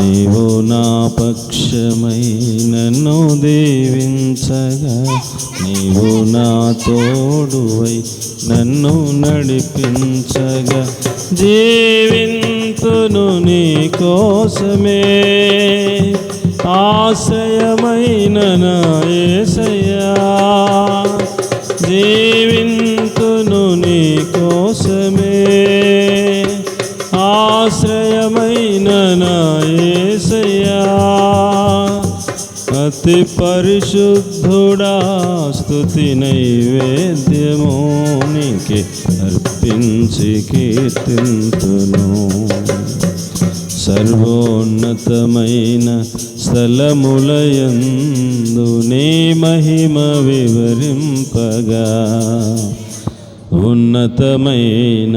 నీవు నా పక్షమై నన్ను దీవించగా నీవు నా తోడువై నన్ను నడిపించగా జీవింతును నీ కోసమే. ఆశయమైన నా జీవింతును నీ కోసమే. ఆశ్రయమైన నాయసయ్యా అతి పరిశుద్ధుడా స్థుతి నైవేద్యము నీకే అర్పించి కీర్తింతును. సర్వోన్నతమైన స్థలములయందు నీ మహిమ వివరింపగా. ఉన్నతమైన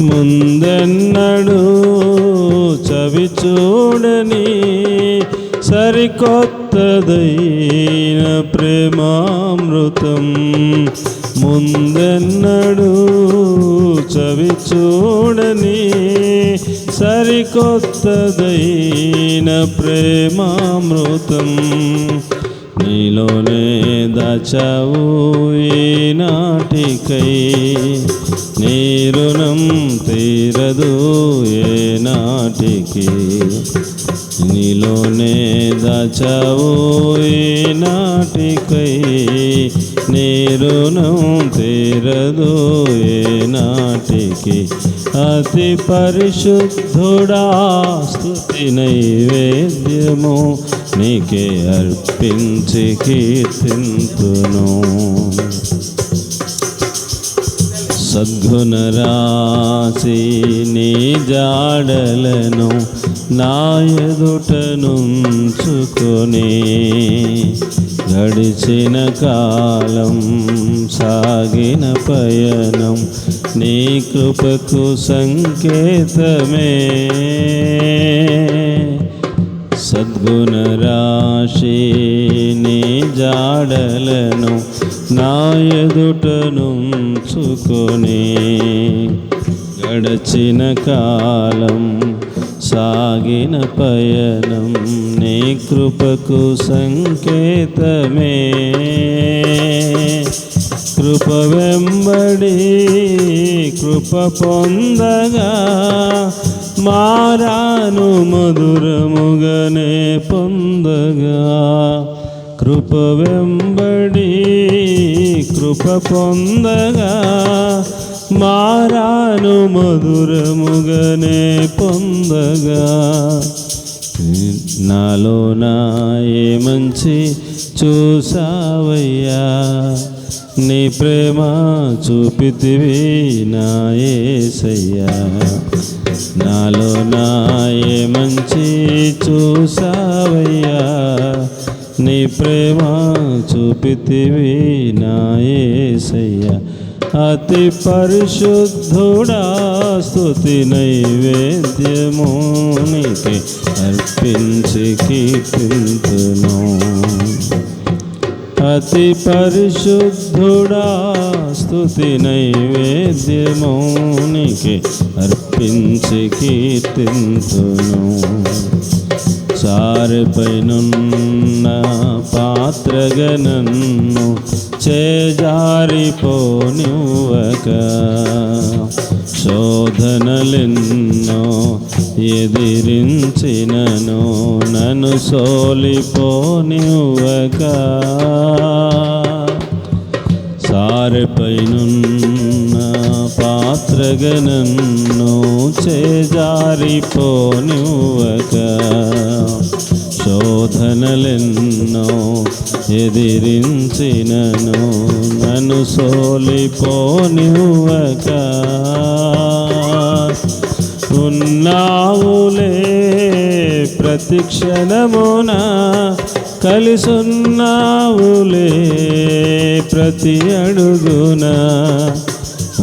ముందెన్నడు చవి చూడని సరికొత్తదైన ప్రేమామృతం. ముందెన్నడు చవి చూడని సరికొత్తదైన ప్రేమామృతం. నీలోనే దాచావు నాటికై నీ రుణం తీరదు ఏ నాటికి నీలోనే దాచావు నాటికై నీ రుణం తీరదు ఏ నాటికి అతి పరిశుద్ధుడా స్థుతి నైవేద్యము నీకే అర్పించి కీర్తింతును. సద్గుణ రాశి నీ జాడలను నా ఎదుటనుంచుకొని గడిచిన కాలం సాగిన పయనం నీ కృపకు సంకేతమే. సద్గుణ రాశి నీ జాడలను నా ఎదుటనుంచుకొని గడచిన కాలం సాగిన పయనం నీ కృపకు సంకేతమే. కృప వెంబడి కృప పొందగా మారాను మధురముగనే పొందగా. కృప వెంబడి కృప పొందగా మారాను మధురముగనే పొందగా. నాలో నా ఏ మంచి చూసావయ్యా. నీ ప్రేమ చూపితివి నా ఏసయ్యా నాలో నా ఏ మంచి చూసావయ్యా. నీ ప్రేమ చూపితివి నా ఏసయ్యా అతి పరిశుద్ధుడా స్తుతి నైవేద్యము నీకే అర్పించి కీర్తింతును అతి పరిశుద్ధుడా స్తుతి నైవేద్యము నీకే అర్పించి కీర్తింతును సారిపైనున్న పాత్రగనన్ను చేజారిపోనివ్వక శోధనలెన్నో ఎదిరించినను నన్ను సోలిపోనివ్వక సారెపైనున్న పాత్రగనన్ను పాత్రగా నన్ను చేజారిపోనివ్వక శోధనలెన్నో ఎదిరించినను నన్ను సోలిపోనివ్వక. ఉన్నావులే ప్రతిక్షణమున కలిసున్నావులే ప్రతి అడుగునా.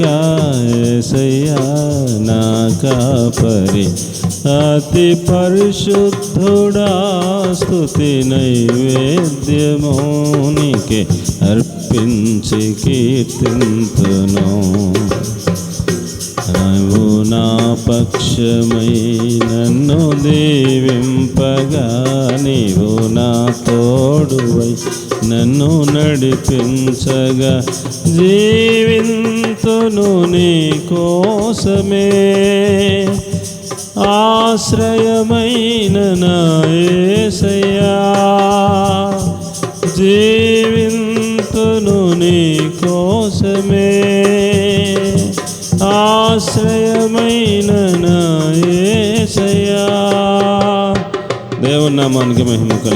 నీవేగా ఏసయ్యా నా కాపరి. అతి పరిశుద్ధుడా స్థుతి నైవేద్యమోనికి అర్పించి కీర్తింతును. నువ్వు నా పక్షమై నన్ను దీవింపగా నీవు నా తోడువై నన్ను నడిపించగా జీవింతును నీ కోసమే. ఆశ్రయమైన నాయసయ్యా జీవింతును నీ కోసమే. ఆశ్రయమైన నాయసయ్యా దేవుని నామానికి మహిమ కలుగును